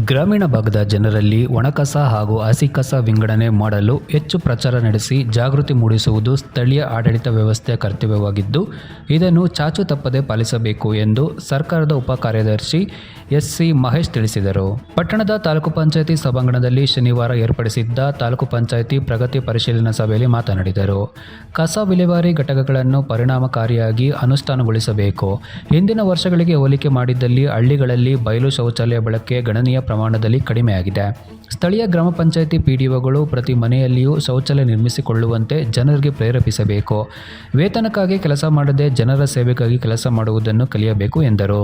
ಗ್ರಾಮೀಣ ಭಾಗದ ಜನರಲ್ಲಿ ಒಣಕಸ ಹಾಗೂ ಹಸಿ ಕಸ ವಿಂಗಡಣೆ ಮಾಡಲು ಹೆಚ್ಚು ಪ್ರಚಾರ ನಡೆಸಿ ಜಾಗೃತಿ ಮೂಡಿಸುವುದು ಸ್ಥಳೀಯ ಆಡಳಿತ ವ್ಯವಸ್ಥೆಯ ಕರ್ತವ್ಯವಾಗಿದ್ದು, ಇದನ್ನು ಚಾಚು ತಪ್ಪದೆ ಪಾಲಿಸಬೇಕು ಎಂದು ಸರ್ಕಾರದ ಉಪ ಕಾರ್ಯದರ್ಶಿ ಎಸ್ ಸಿ ಮಹೇಶ್ ತಿಳಿಸಿದರು. ಪಟ್ಟಣದ ತಾಲೂಕು ಪಂಚಾಯಿತಿ ಸಭಾಂಗಣದಲ್ಲಿ ಶನಿವಾರ ಏರ್ಪಡಿಸಿದ್ದ ತಾಲೂಕು ಪಂಚಾಯಿತಿ ಪ್ರಗತಿ ಪರಿಶೀಲನಾ ಸಭೆಯಲ್ಲಿ ಮಾತನಾಡಿದರು. ಕಸ ವಿಲೇವಾರಿ ಘಟಕಗಳನ್ನು ಪರಿಣಾಮಕಾರಿಯಾಗಿ ಅನುಷ್ಠಾನಗೊಳಿಸಬೇಕು. ಹಿಂದಿನ ವರ್ಷಗಳಿಗೆ ಹೋಲಿಕೆ ಮಾಡಿದ್ದಲ್ಲಿ ಹಳ್ಳಿಗಳಲ್ಲಿ ಬಯಲು ಶೌಚಾಲಯ ಬಳಕೆ ಗಣನೀಯ ಪ್ರಮಾಣದಲ್ಲಿ ಕಡಿಮೆಯಾಗಿದೆ. ಸ್ಥಳೀಯ ಗ್ರಾಮ ಪಂಚಾಯಿತಿ ಪಿ ಡಿ ಒಗಳು ಪ್ರತಿ ಮನೆಯಲ್ಲಿಯೂ ಶೌಚಾಲಯ ನಿರ್ಮಿಸಿಕೊಳ್ಳುವಂತೆ ಜನರಿಗೆ ಪ್ರೇರೇಪಿಸಬೇಕು. ವೇತನಕ್ಕಾಗಿ ಕೆಲಸ ಮಾಡದೆ ಜನರ ಸೇವೆಗಾಗಿ ಕೆಲಸ ಮಾಡುವುದನ್ನು ಕಲಿಯಬೇಕು ಎಂದರು.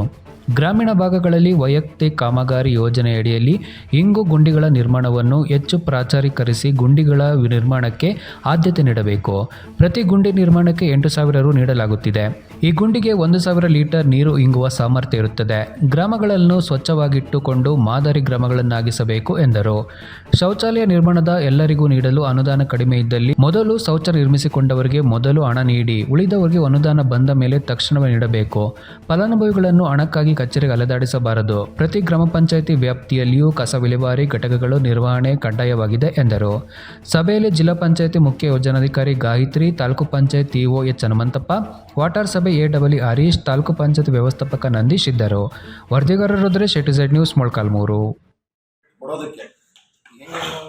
ಗ್ರಾಮೀಣ ಭಾಗಗಳಲ್ಲಿ ವೈಯಕ್ತಿಕ ಕಾಮಗಾರಿ ಯೋಜನೆಯಡಿಯಲ್ಲಿ ಇಂಗು ಗುಂಡಿಗಳ ನಿರ್ಮಾಣವನ್ನು ಹೆಚ್ಚು ಪ್ರಾಚಾರೀಕರಿಸಿ ಗುಂಡಿಗಳ ನಿರ್ಮಾಣಕ್ಕೆ ಆದ್ಯತೆ ನೀಡಬೇಕು. ಪ್ರತಿ ಗುಂಡಿ ನಿರ್ಮಾಣಕ್ಕೆ ಎಂಟು ಸಾವಿರ ರು ನೀಡಲಾಗುತ್ತಿದೆ. ಈ ಗುಂಡಿಗೆ ಒಂದು ಸಾವಿರ ಲೀಟರ್ ನೀರು ಇಂಗುವ ಸಾಮರ್ಥ್ಯ ಇರುತ್ತದೆ. ಗ್ರಾಮಗಳನ್ನು ಸ್ವಚ್ಛವಾಗಿಟ್ಟುಕೊಂಡು ಮಾದರಿ ಗ್ರಾಮಗಳನ್ನಾಗಿಸಬೇಕು ಎಂದರು. ಶೌಚಾಲಯ ನಿರ್ಮಾಣದ ಎಲ್ಲರಿಗೂ ನೀಡಲು ಅನುದಾನ ಕಡಿಮೆ ಇದ್ದಲ್ಲಿ ಮೊದಲು ಶೌಚ ನಿರ್ಮಿಸಿಕೊಂಡವರಿಗೆ ಮೊದಲು ಹಣ ನೀಡಿ, ಉಳಿದವರಿಗೆ ಅನುದಾನ ಬಂದ ಮೇಲೆ ತಕ್ಷಣವೇ ನೀಡಬೇಕು. ಫಲಾನುಭವಿಗಳನ್ನು ಹಣಕ್ಕಾಗಿ ಕಚೇರಿಗೆ ಅಲೆದಾಡಿಸಬಾರದು. ಪ್ರತಿ ಗ್ರಾಮ ಪಂಚಾಯಿತಿ ವ್ಯಾಪ್ತಿಯಲ್ಲಿಯೂ ಕಸ ವಿಲೇವಾರಿ ಘಟಕಗಳು ನಿರ್ವಹಣೆ ಕಡ್ಡಾಯವಾಗಿದೆ ಎಂದರು. ಸಭೆಯಲ್ಲಿ ಜಿಲ್ಲಾ ಪಂಚಾಯಿತಿ ಮುಖ್ಯ ಯೋಜನಾಧಿಕಾರಿ Gayatri, taluk panchayat EO H Hanumanthappa water ಸಭೆ ಎ ಡಬ್ಲ್ಯೂ ಹರೀಶ್, ತಾಲೂಕು ಪಂಚಾಯತ್ ವ್ಯವಸ್ಥಾಪಕ ನಂದೀಶ್ ಇದ್ದರು. ವರದಿಗಾರರೊಂದರೆ ಶೆಟ್ಟಿ ಝೆಡ್ ನ್ಯೂಸ್ ಮೊಳಕಾಲ್ಮೂರು.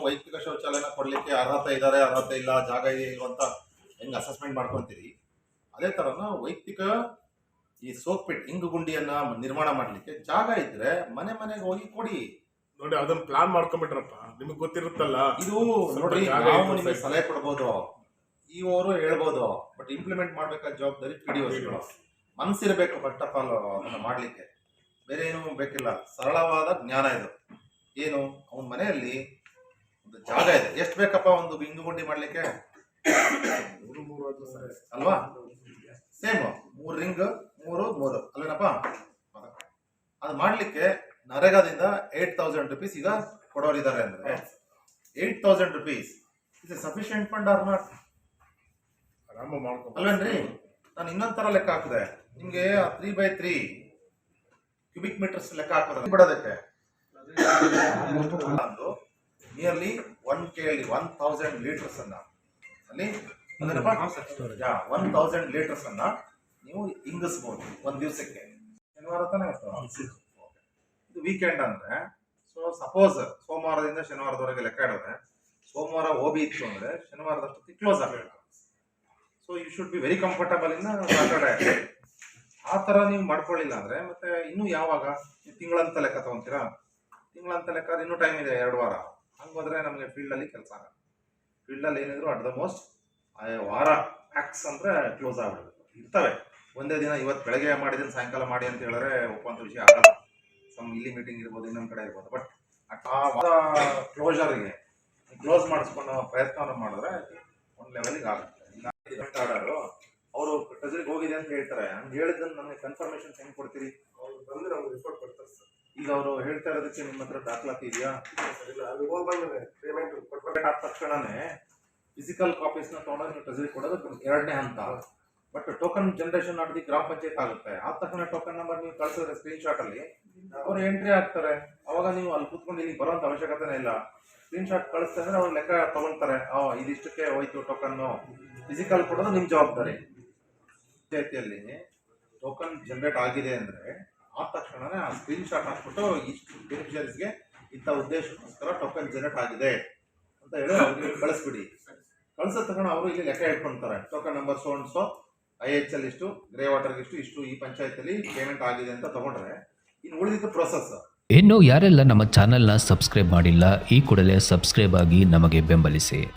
ವೈಯಕ್ತಿಕ ಶೌಚಾಲಯನ ಕೊಡಲಿಕ್ಕೆ ಅರ್ಹತೆ ಅರ್ಹತೆ ಇಲ್ಲ, ಜಾಗ ಇದೆ ಅಂತ ಹೆಂಗೆ ಅಸೆಸ್ಮೆಂಟ್ ಮಾಡ್ಕೊತೀರಿ ಅದೇ ಥರನ ವೈಯಕ್ತಿಕ ಈ ಸೋಪ್ ಪಿಟ್ ಇಂಗು ಗುಂಡಿಯನ್ನ ನಿರ್ಮಾಣ ಮಾಡ್ಲಿಕ್ಕೆ ಜಾಗ ಇದ್ರೆ ಮನೆ ಮನೆಗೆ ಹೋಗಿ ಕೊಡಿ. ನೋಡಿ ಅದನ್ನ ಪ್ಲಾನ್ ಮಾಡ್ಕೊಂಡ್ಬಿಟ್ರಪ್ಪ ನಿಮಗೆ ಗೊತ್ತಿರುತ್ತಲ್ಲ. ಇದು ನೋಡ್ರಿ ನಾವು ನಿಮಗೆ ಸಲಹೆ ಕೊಡ್ಬೋದು. ಈ ಅವರು ಹೇಳ್ಬೋದು ಬಟ್ ಇಂಪ್ಲಿಮೆಂಟ್ ಮಾಡ್ಬೇಕಾದ ಜವಾಬ್ದಾರಿ ಪಿ ಡಿ ಮನಸ್ಸಿರಬೇಕು ಫಸ್ಟ್ ಆಫ್ ಆಲ್ ಅದನ್ನ ಮಾಡ್ಲಿಕ್ಕೆ. ಬೇರೆ ಏನು ಬೇಕಿಲ್ಲ. ಸರಳವಾದ ಜ್ಞಾನ ಇದು. ಏನು ಅವನ ಮನೆಯಲ್ಲಿ ಒಂದು ಜಾಗ ಇದೆ. ಎಷ್ಟು ಬೇಕಪ್ಪ ಒಂದು ಇಂಗು ಗುಂಡಿ ಮಾಡ್ಲಿಕ್ಕೆ. ಅಲ್ವಾ? ಸೇಮ್ ಮೂರು ರಿಂಗ್ ಮೂರು ಮೂರು. ಅಲ್ವೇನಪ್ಪ? ಅದು ಮಾಡಲಿಕ್ಕೆ ನರೇಗಾದಿಂದ ಏಟ್ ತೌಸಂಡ್ ರುಪೀಸ್ ಈಗ ಕೊಡೋರಿದ್ದಾರೆ ಅಂದ್ರೆ. Eight thousand rupees is sufficient fund are not ಅಲ್ವೇನ್ರಿ? ನಾನು ಇನ್ನೊಂದು ತರ ಲೆಕ್ಕ ಹಾಕಿದೆ. ನಿಮ್ಗೆ three by three cubic metres ಲೆಕ್ಕ ಹಾಕೋದ್ರೆ ಬಿಡೋದಕ್ಕೆ. Nearly one K one thousand litres ಅನ್ನ. ಅಲ್ಲಿ ಒನ್ ತೌಸಂಡ್ ಲೀಟರ್ಸ್ ಅನ್ನ ನೀವು ಇಂಗಿಸ್ಬೋದು ಒಂದ್ ದಿವಸಕ್ಕೆ. ಶನಿವಾರ ತಾನೇ? ಇದು ವೀಕೆಂಡ್ ಅಂದ್ರೆ ಸೊ ಸಪೋಸ್ ಸೋಮವಾರದಿಂದ ಶನಿವಾರದವರೆಗೆ ಲೆಕ್ಕ ಇಡಿದ್ರೆ ಸೋಮವಾರ ಓಬಿ ಇತ್ತು ಅಂದ್ರೆ ಶನಿವಾರದಷ್ಟೊತ್ತಿಗೆ ಕ್ಲೋಸ್ ಆಗಬೇಕು so you should be very comfortable in Saturday ಆ ಥರ ನೀವು ಮಾಡ್ಕೊಳ್ಳಿಲ್ಲ ಅಂದ್ರೆ ಮತ್ತೆ ಇನ್ನು ಯಾವಾಗ? ನೀವು ತಿಂಗಳಂತ ಲೆಕ್ಕ ತಗೊಂತೀರಾ? ತಿಂಗಳಂತ ಲೆಕ್ಕ ಇನ್ನೂ ಟೈಮ್ ಇದೆ ಎರಡು ವಾರ. ಹಂಗೋದ್ರೆ ನಮಗೆ ಫೀಲ್ಡಲ್ಲಿ ಕೆಲಸ ಆಗಲ್ಲ. ಫೀಲ್ಡಲ್ಲಿ ಏನಿದ್ರು ಅಟ್ ದ ಮೋಸ್ಟ್ ವಾರ ಆಕ್ಸ್ ಅಂದ್ರೆ ಕ್ಲೋಸ್ ಆಗ್ಬಿಡ್ಬೇಕು ಇರ್ತವೆ. ಒಂದೇ ದಿನ ಇವತ್ತು ಬೆಳಗ್ಗೆ ಮಾಡಿದ್ದೀನಿ ಸಾಯಂಕಾಲ ಮಾಡಿ ಅಂತ ಹೇಳಿದ್ರೆ ಒಪ್ಪಂತ ವಿಷಯ ಆಗಲ್ಲ. ಸಮ್ ಇಲ್ಲಿ ಮೀಟಿಂಗ್ ಇರ್ಬೋದು ಇನ್ನೊಂದು ಕಡೆ ಇರ್ಬೋದು. ಬಟ್ ಆ ಕ್ಲೋಜರ್ಗೆ ಕ್ಲೋಸ್ ಮಾಡಿಸ್ಕೊಂಡು ಪ್ರಯತ್ನವನ್ನು ಮಾಡಿದ್ರೆ ಒಂದು ಲೆವೆಲಿಗೆ ಆಗುತ್ತೆ. ಆರ್ಡರು ಅವರು ಟ್ರೆಜರಿಗೆ ಹೋಗಿದೆ ಅಂತ ಹೇಳ್ತಾರೆ. ಹಂಗೆ ಹೇಳಿದ್ದನ್ನು ನಮಗೆ ಕನ್ಫರ್ಮೇಶನ್ ಹೆಂಗೆ ಕೊಡ್ತೀರಿ? ಅವ್ರು ಬಂದರೆ ನಮ್ಗೆ ರಿಪೋರ್ಟ್ ಕೊಡ್ತಾರೆ ಸರ್. ಈಗ ಅವರು ಹೇಳ್ತಾ ಇರೋದಕ್ಕೆ ನಿಮ್ಮ ಹತ್ರ ದಾಖಲಾತಿ ಇದೆಯಾ? ಸರ್ ಇಲ್ಲ. ಅಲ್ಲಿ ಹೋಗಿ ಬಂದ್ರೆ ಪೇಮೆಂಟ್ ಕೊಟ್ಬೇಕಾದ ತಕ್ಷಣನೇ ಫಿಸಿಕಲ್ ಕಾಪೀಸ್ನ ತೊಗೊಂಡೋಗಿ ನೀವು ಟ್ರೆಸರಿ ಕೊಡೋದು ಎರಡನೇ ಹಂತ. ಬಟ್ ಟೋಕನ್ ಜನರೇಷನ್ ಮಾಡೋದು ಗ್ರಾಮ ಪಂಚಾಯತ್ ಆಗುತ್ತೆ. ಆದ ತಕ್ಷಣ ಟೋಕನ್ ನಂಬರ್ ನೀವು ಕಳಿಸಿದ್ರೆ ಸ್ಕ್ರೀನ್ ಶಾಟ್ ಅಲ್ಲಿ ಅವ್ರು ಎಂಟ್ರಿ ಆಗ್ತಾರೆ ಅವಾಗ ನೀವು ಅಲ್ಲಿ ಕೂತ್ಕೊಂಡು ಇಲ್ಲಿ ಬರೋಂಥ ಅವಶ್ಯಕತೆನೇ ಇಲ್ಲ. ಸ್ಕ್ರೀನ್ ಶಾಟ್ ಕಳಿಸ್ತಾ ಅವ್ರು ಲೆಕ್ಕ ತಗೊಳ್ತಾರೆ. ಆ ಇದಿಷ್ಟಕ್ಕೆ ಹೋಯ್ತು ಟೋಕನ್ನು ಫಿಸಿಕಲ್ ಕೊಡೋದು ನಿಮ್ಮ ಜವಾಬ್ದಾರಿ. ಪಂಚಾಯತಿಯಲ್ಲಿ ಟೋಕನ್ ಜನರೇಟ್ ಆಗಿದೆ ಅಂದ್ರೆ ಆದ ತಕ್ಷಣನೇ ಆ ಸ್ಕ್ರೀನ್ ಶಾಟ್ ಹಾಕ್ಬಿಟ್ಟು ಇಷ್ಟು ಬೆನಿಫಿಷರೀಸ್ಗೆ ಇಂಥ ಉದ್ದೇಶಕ್ಕೋಸ್ಕರ ಟೋಕನ್ ಜನರೇಟ್ ಆಗಿದೆ ಅಂತ ಹೇಳಿ ಅವ್ರಿಗೆ ಕಳಿಸ್ಬಿಡಿ. ಕಳ್ಸಿದ ತಕ್ಷಣ ಅವರು ಇಲ್ಲಿ ಲೆಕ್ಕ ಇಟ್ಕೊಳ್ತಾರೆ token number so and so I H L ಇಷ್ಟು ಗ್ರೇ ವಾಟರ್ಗೆ ಇಷ್ಟು ಇಷ್ಟು ಈ ಪಂಚಾಯತಲ್ಲಿ ಪೇಮೆಂಟ್ ಆಗಿದೆ ಅಂತ ತಗೊಂಡ್ರೆ, ಇನ್ನು ಉಳಿದಿದ್ದು ಪ್ರೊಸೆಸ್ ಇನ್ನು ಯಾರೆಲ್ಲ ನಮ್ಮ ಚಾನೆಲ್ನ ಸಬ್ಸ್ಕ್ರೈಬ್ ಮಾಡಿಲ್ಲ, ಈ ಕೂಡಲೇ ಸಬ್ಸ್ಕ್ರೈಬ್ ಆಗಿ ನಮಗೆ ಬೆಂಬಲಿಸಿ.